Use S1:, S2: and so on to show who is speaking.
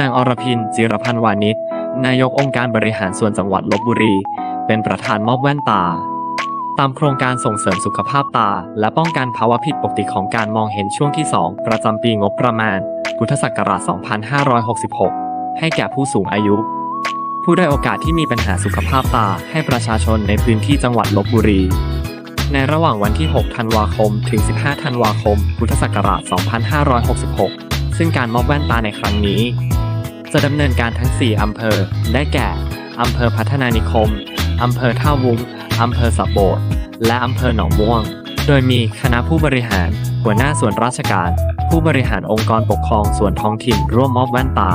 S1: นางอรพินจิรพันธ์วานิชนายกองค์การบริหารส่วนจังหวัดลบบุรี เป็นประธานมอบแว่นตา ตามโครงการส่งเสริมสุขภาพตา และป้องกันภาวะผิดปกติของการมองเห็นช่วงที่ 2 ประจำปีงบประมาณ พุทธศักราช 2566 ให้แก่ผู้สูงอายุ ผู้ได้โอกาสที่มีปัญหาสุขภาพตาให้ประชาชนในพื้นที่จังหวัดลบบุรี ในระหว่างวันที่ 6 ธันวาคม ถึง 15 ธันวาคม พุทธศักราช 2566 ซึ่งการมอบแว่นตาในครั้งนี้ จะดำเนินการทั้ง 4 อำเภอ ได้แก่ อำเภอพัฒนานิคม อำเภอท่าวุ้ง อำเภอสะโบด และอำเภอหนองม่วง โดยมีคณะผู้บริหาร หัวหน้าส่วนราชการ ผู้บริหารองค์กรปกครองส่วนท้องถิ่นร่วมมอบแว่นตา